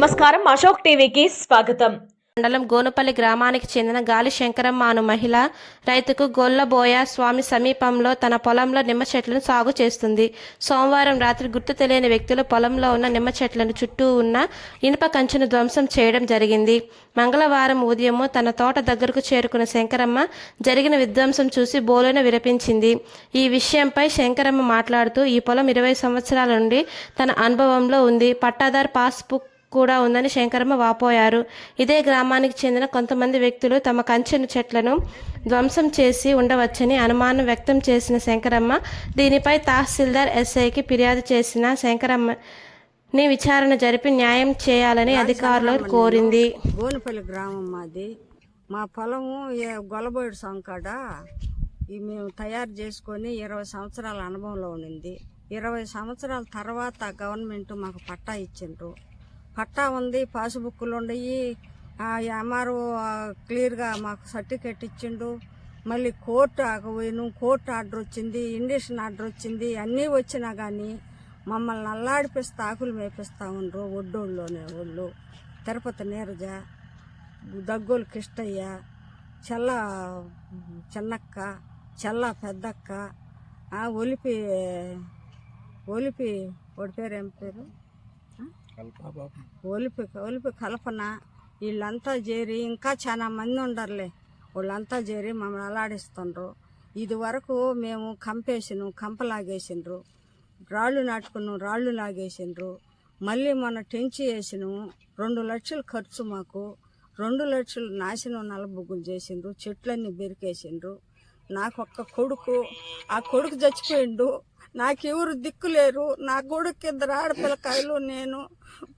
నమస్కారం. అశోక్ టీవీకి స్వాగతం. మండలం గోనుపల్లి గ్రామానికి చెందిన గాలి శంకరమ్మ అను మహిళ రైతుకు గొల్లబోయ స్వామి సమీపంలో తన పొలంలో నిమ్మ చెట్లను సాగు చేస్తుంది. సోమవారం రాత్రి గుర్తు తెలియని వ్యక్తులు పొలంలో ఉన్న నిమ్మ చెట్లను చుట్టూ ఉన్న ఇనుప కంచెను ధ్వంసం చేయడం జరిగింది. మంగళవారం ఉదయం తన తోట దగ్గరకు చేరుకున్న శంకరమ్మ జరిగిన విధ్వంసం చూసి బోలున విరపించింది. ఈ విషయంపై శంకరమ్మ మాట్లాడుతూ ఈ పొలం ఇరవై సంవత్సరాల నుండి తన అనుభవంలో ఉంది. పట్టాదార్ పాస్బుక్ కూడా ఉందని శంకరమ్మ వాపోయారు. ఇదే గ్రామానికి చెందిన కొంతమంది వ్యక్తులు తమ కంచెను చెట్లను ధ్వంసం చేసి ఉండవచ్చని అనుమానం వ్యక్తం చేసిన శంకరమ్మ దీనిపై తహసీల్దార్ ఎస్ఐకి ఫిర్యాదు చేసిన శంకరమ్మని విచారణ జరిపి న్యాయం చేయాలని అధికారులు కోరింది. గోనుపల్లి గ్రామం మాది. మా పొలము గొల్లబోయిడు సంకాడ ఈ మేము తయారు చేసుకొని ఇరవై సంవత్సరాల అనుభవంలో ఉండింది. ఇరవై సంవత్సరాల తర్వాత గవర్నమెంట్ మాకు పట్టా ఇచ్చిండ్రు. పట్టా ఉంది పాస్బుక్లు ఉన్నాయి ఎంఆర్ఓ క్లియర్గా మాకు సర్టిఫికెట్ ఇచ్చిండు. మళ్ళీ కోర్టు పోయిను కోర్టు ఆర్డర్ వచ్చింది ఇండిషన్ ఆర్డర్ వచ్చింది అన్నీ వచ్చినా కానీ మమ్మల్ని నల్లాడిపిస్తే ఆకులు మేపిస్తా ఉండ్రు ఒడ్డోళ్ళునే వాళ్ళు తిరుపతి నీరజ దగ్గోలు కిష్టయ్య చెల్ల చిన్నక్క చెల్ల పెద్దక్క ఒలిపి ఒలిపి వాడి పేరు ఏం పేరు? ఒలిపి ఒలిపి కల్పన? వీళ్ళంతా చేరి ఇంకా చాలా మంది ఉండరులే. వాళ్ళంతా చేరి మమ్మల్ని అలాడిస్తుండ్రు ఇది వరకు మేము కంపేసిను కంపలాగేసిండ్రు రాళ్ళు నాటుకున్నాం రాళ్ళు లాగేసిండ్రు. మళ్ళీ మన టెంచి వేసినాము రెండు లక్షలు ఖర్చు మాకు. రెండు లక్షలు నాశనం నలబుగ్గులు చేసిండ్రు చెట్లన్నీ బెరికేసిండ్రు. నాకు ఒక్క కొడుకు ఆ కొడుకు చచ్చిపోయిండు. నాకెవరు దిక్కులేరు నా కొడుకు ఇద్దరు ఆడపిల్లకాయలు నేను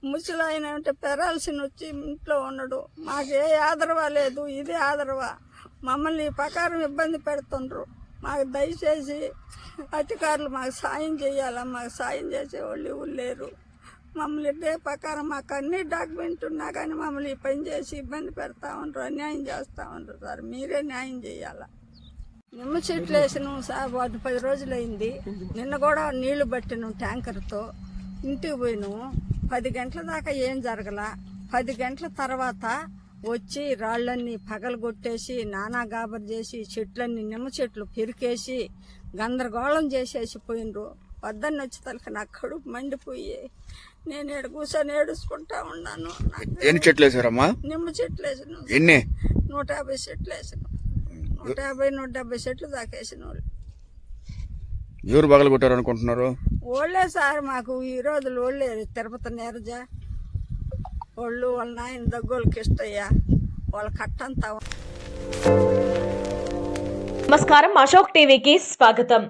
ముసలాయన అంటే పెరాల్సిన వచ్చి ఇంట్లో ఉండడు. మాకు ఏ ఆదరవ లేదు ఇదే ఆదరవ. మమ్మల్ని ప్రకారం ఇబ్బంది పెడుతుండ్రు. మాకు దయచేసి అధికారులు మాకు సాయం చేయాలా? మాకు సాయం చేసేవాళ్ళు ఎవరు లేరు. మమ్మల్ని ఇదే ప్రకారం మాకు అన్ని డాక్యుమెంట్ ఉన్నా కానీ మమ్మల్ని పని చేసి ఇబ్బంది పెడతా ఉండరు అన్యాయం చేస్తూ ఉంటారు సార్. మీరే న్యాయం చేయాలా? నిమ్మ చెట్లు వేసినాం వాటి పది రోజులు అయింది నిన్న కూడా నీళ్ళు పట్టినాం ట్యాంకర్తో. ఇంటికి పోయినాము పది గంటల దాకా ఏం జరగల. పది గంటల తర్వాత వచ్చి రాళ్ళన్నీ పగలగొట్టేసి నానా గాబర్ చేసి చెట్లన్నీ నిమ్మ చెట్లు పెరికేసి గందరగోళం చేసేసి పోయినరు. వద్దన్న వచ్చి తలకి నా కడుపు మండిపోయి నేను ఏడు కూర్చొని ఏడుచుకుంటా ఉన్నాను. ఎన్ని చెట్లు వేసారమ్మా నిమ్మ చెట్లు వేసినాం ఎన్ని? నూట యాభై చెట్లు వేసినాం నూట యాభై నూట డెబ్బై చెట్లు దాకా వేసిన వాళ్ళు ఎవరు పగలు కొట్టారు అనుకుంటున్నారు? ఓళ్ళే సార్ మాకు ఈ రోజులు ఓళ్ళే తిరుపతి నీరజ వాళ్ళు వాళ్ళ నాయన దగ్గోళ్ళకి ఇష్టయ్య వాళ్ళ కట్టంతా నమస్కారం అశోక్ టీవీకి స్వాగతం.